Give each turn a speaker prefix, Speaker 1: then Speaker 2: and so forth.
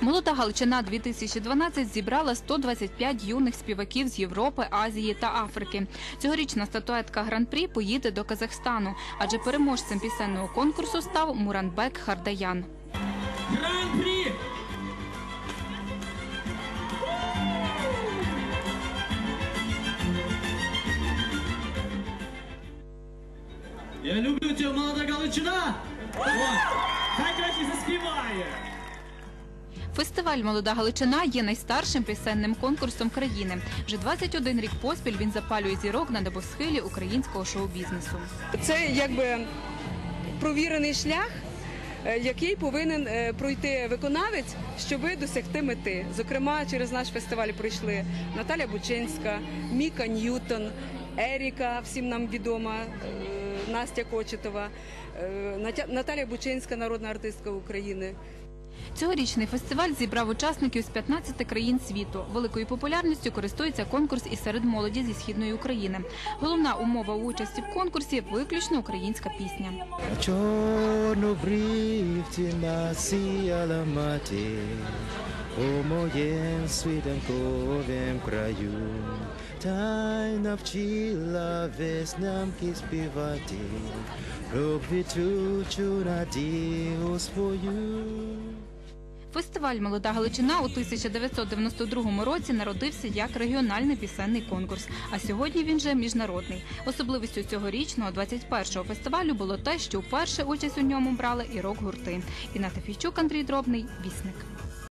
Speaker 1: Молода Галичина 2012 зібрала 125 юних співаків з Європи, Азії та Африки. Цьогорічна статуетка Гран-прі поїде до Казахстану, адже переможцем пісенного конкурсу став Муранбек Хардаян.
Speaker 2: Гран-прі! Я люблю тебе, молода Галичина! Хай краще заспіває!
Speaker 1: Фестиваль Молода Галичина є найстаршим пісенним конкурсом країни. Вже 21 рік поспіль він запалює зірок на небосхилі українського шоу-бізнесу.
Speaker 3: Це якби провірений шлях, е, який повинен е, пройти виконавець, щоб досягти мети. Зокрема, через наш фестиваль пройшли Наталя Бучинська, Міка Ньютон, Еріка, всім нам відома, е, Настя Кочетова, Наталя Бучинська, народна артистка України.
Speaker 1: Цьогорічний фестиваль зібрав учасників з 15 країн світу. Великою популярністю користується конкурс і серед молоді зі східної України. Головна умова участі в конкурсі виключно українська пісня.
Speaker 4: Chonobreathe nasi alamate Omoyen sweden kovem kraju Tai navchila vesnam kispivati Robitu chunati ospою
Speaker 1: Фестиваль Молода Галичина у 1992 році народився як регіональний пісенний конкурс. А сьогодні він же міжнародний. Особливістю цьогорічного 21-го фестивалю було те, що вперше участь у ньому брали і рок-гурти. Інна Тафійчук, Андрій Дробний, Вісник.